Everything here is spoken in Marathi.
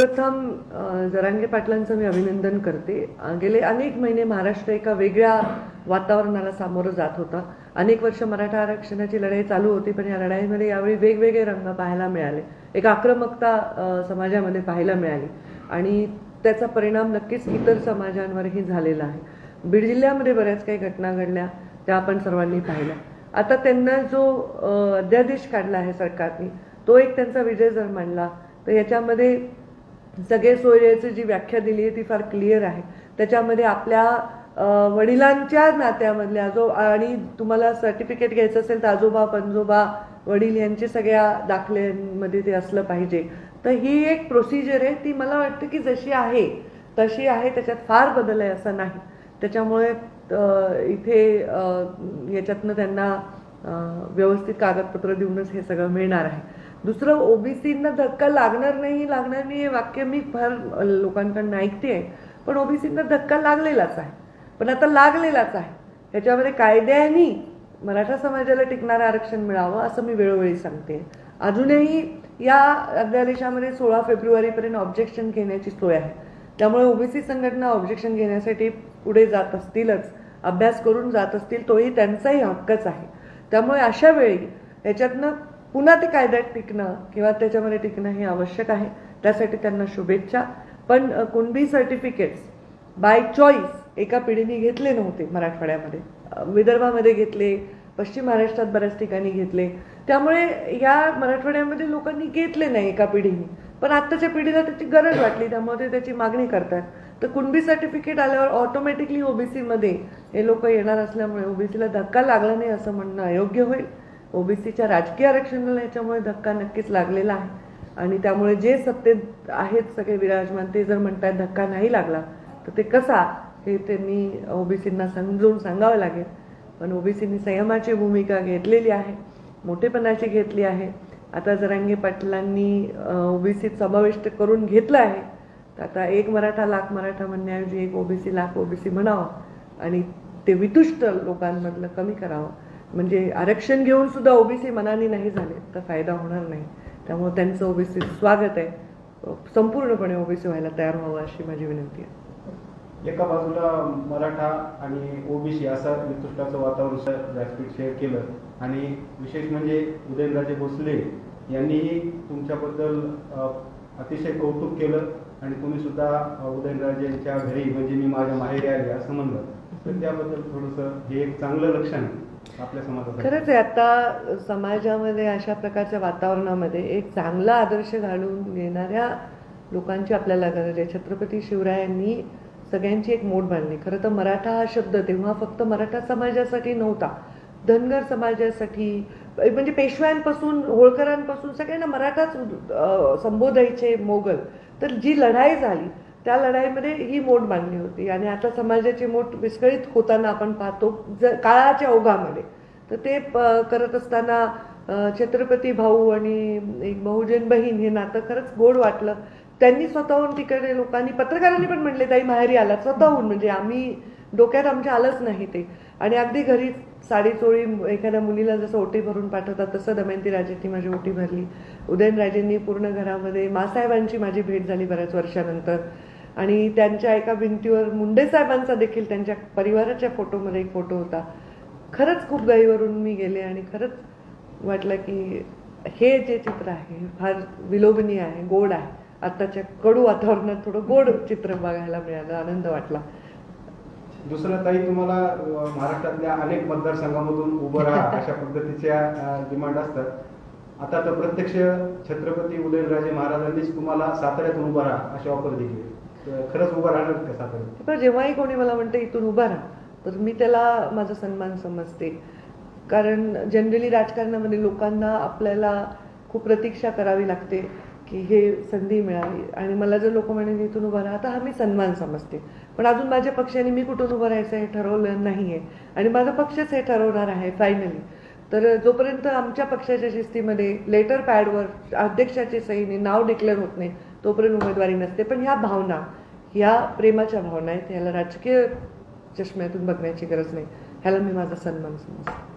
सर्वप्रथम जरांगे पाटलांचं मी अभिनंदन करते. गेले अनेक महिने महाराष्ट्र एका वेगळ्या वातावरणाला सामोरं जात होता. अनेक वर्ष मराठा आरक्षणाची लढाई चालू होती पण या लढाईमध्ये यावेळी वेगवेगळे रंग पाहायला मिळाले. एक आक्रमकता समाजामध्ये पाहायला मिळाली. आणि त्याचा परिणाम नक्कीच इतर समाजांवरही झालेला आहे. बीड जिल्ह्यामध्ये बऱ्याच काही घटना घडल्या त्या आपण सर्वांनी पाहिल्या. आता त्यांना जो अध्यादेश काढला आहे सरकारने तो एक त्यांचा विजय जर मांडला तर याच्यामध्ये सगळे सोयीची जी व्याख्या दिली आहे ती फार क्लिअर आहे. त्याच्यामध्ये आपल्या वडिलांच्या नात्यामधल्या जो आणि तुम्हाला सर्टिफिकेट घ्यायचं असेल तर आजोबा पणजोबा वडील यांचे सगळ्या दाखल्यांमध्ये ते असलं पाहिजे. तर ही एक प्रोसिजर आहे ती मला वाटतं की जशी आहे तशी आहे त्याच्यात फार बदल आहे असं नाही. त्याच्यामुळे इथे याच्यातनं त्यांना व्यवस्थित कागदपत्र देऊनच हे सगळं मिळणार आहे. दुसरं ओबीसींना धक्का लागणार नाही लागणार नाही हे वाक्य मी फार लोकांकडनं ऐकते आहे. पण ओबीसींना धक्का लागलेलाच आहे. पण आता लागलेलाच आहे. ह्याच्यामध्ये कायद्याने मराठा समाजाला टिकणारं आरक्षण मिळावं असं मी वेळोवेळी सांगते. अजूनही या अध्यादेशामध्ये सोळा फेब्रुवारीपर्यंत ऑब्जेक्शन घेण्याची सोय आहे. त्यामुळे ओबीसी संघटना ऑब्जेक्शन घेण्यासाठी पुढे जात असतीलच अभ्यास करून जात असतील तोही त्यांचाही हक्कच आहे. त्यामुळे अशा वेळी याच्यातनं पुन्हा ते कायद्यात टिकणं किंवा त्याच्यामध्ये टिकणं हे आवश्यक आहे. त्यासाठी त्यांना शुभेच्छा. पण कुणबी सर्टिफिकेट्स बाय चॉईस एका पिढीने घेतले नव्हते मराठवाड्यामध्ये. विदर्भामध्ये घेतले पश्चिम महाराष्ट्रात बऱ्याच ठिकाणी घेतले. त्यामुळे या मराठवाड्यामध्ये लोकांनी घेतले नाही एका पिढीने. पण आत्ताच्या पिढीला त्याची गरज वाटली त्यामुळे ते त्याची मागणी करतात. तर कुणबी सर्टिफिकेट आल्यावर ऑटोमॅटिकली ओबीसीमध्ये हे लोक येणार असल्यामुळे ओबीसीला धक्का लागला नाही असं म्हणणं अयोग्य होईल. ओबीसीच्या राजकीय आरक्षणाला याच्यामुळे धक्का नक्कीच लागलेला आहे. आणि त्यामुळे जे सत्तेत आहेत सगळे विराजमान ते जर म्हणतात धक्का नाही लागला तर ते कसा हे त्यांनी ओबीसींना समजून सांगावं लागेल. पण ओबीसींनी संयमाची भूमिका घेतलेली आहे मोठेपणाची घेतली आहे. आता जरांगे पाटलांनी ओबीसीत समाविष्ट करून घेतलं आहे. तर आता एक मराठा लाख मराठा म्हणण्याऐवजी एक ओबीसी लाख ओबीसी म्हणावं आणि ते वितुष्ट लोकांमधलं कमी करावं. म्हणजे आरक्षण घेऊन सुद्धा ओबीसी मनाने नाही झाले तर फायदा होणार नाही. त्यामुळे त्यांचं ओबीसी स्वागत आहे. संपूर्णपणे ओबीसी व्हायला तयार व्हावं अशी माझी विनंती आहे. एका बाजूला मराठा आणि ओबीसी असं निकृष्टाचं वातावरण व्यासपीठ शेअर केलं. आणि विशेष म्हणजे उदयनराजे भोसले यांनीही तुमच्याबद्दल अतिशय कौतुक केलं. आणि तुम्ही सुद्धा उदयनराजे यांच्या घरी म्हणजे मी माझ्या माहेरी आले असं म्हणलं. तर त्याबद्दल थोडंसं हे एक चांगलं लक्षण आहे. खरंच आहे आता समाजामध्ये अशा प्रकारच्या वातावरणामध्ये एक चांगला आदर्श घालून येणाऱ्या लोकांची आपल्याला गरज आहे. छत्रपती शिवरायांनी सगळ्यांची एक मोठ बांधली खरं तर मराठा हा शब्द तेव्हा फक्त मराठा समाजासाठी नव्हता. धनगर समाजासाठी म्हणजे पेशव्यांपासून होळकरांपासून सगळ्यांना मराठाच संबोधायचे मोगल. तर जी लढाई झाली त्या लढाईमध्ये ही मोठ मांडली होती. आणि आता समाजाची मोठ विस्कळीत होताना आपण पाहतो ज काळाच्या ओघामध्ये. तर ते प- करत असताना छत्रपती भाऊ आणि एक बहुजन बहीण हे नातं खरंच गोड वाटलं. त्यांनी स्वतःहून तिकडे लोकांनी पत्रकारांनी पण म्हणले ताई माहेरी आला. स्वतःहून म्हणजे आम्ही डोक्यात आमच्या आलंच नाही ते. आणि अगदी घरी साडी चोळी एखाद्या मुलीला जसं ओटी भरून पाठवतात तसं दमयंती राजेंनी माझी ओटी भरली. उदयनराजेंनी पूर्ण घरामध्ये मासाहेबांची माझी भेट झाली बऱ्याच वर्षानंतर. आणि त्यांच्या एका भिंतीवर मुंडे साहेबांचा देखील त्यांच्या परिवाराच्या फोटोमध्ये एक फोटो होता. खरंच खूप गाईवरून मी गेले आणि खरंच वाटलं की हे जे चित्र आहे फार विलोभनीय आहे गोड आहे. आत्ताच्या कडू वातावरणात थोडं गोड चित्र बघायला मिळालं आनंद वाटला. दुसरं ताई तुम्हाला महाराष्ट्रातल्या अनेक मतदारसंघामधून उभं राहा अशा पद्धतीच्या डिमांड असतात. आता तर प्रत्यक्ष छत्रपती उदयनराजे महाराजांनीच तुम्हाला साताऱ्यातून उभं राहा अशी ऑफर दिली खरंच उभं राहणार कसा पण जेव्हाही कोणी मला म्हणतं इथून उभा राहा तर मी त्याला माझा सन्मान समजते. कारण जनरली राजकारणामध्ये लोकांना आपल्याला खूप प्रतीक्षा करावी लागते की हे संधी मिळावी आणि मला जर लोक म्हणे इथून उभा राहा तर हा मी सन्मान समजते. पण अजून माझ्या पक्षाने मी कुठून उभं राहायचं हे ठरवलं नाही आहे आणि माझा पक्षच हे ठरवणार आहे फायनली तर जोपर्यंत आमच्या पक्षाच्या शिस्तीमध्ये लेटर पॅडवर अध्यक्षाची सहीने नाव डिक्लेअर होत नाही तोपर्यंत उमेदवारी नसते. पण ह्या भावना ह्या प्रेमाच्या भावना आहेत ह्याला राजकीय चष्म्यातून बघण्याची गरज नाही. ह्याला मी माझा सन्मान समजते.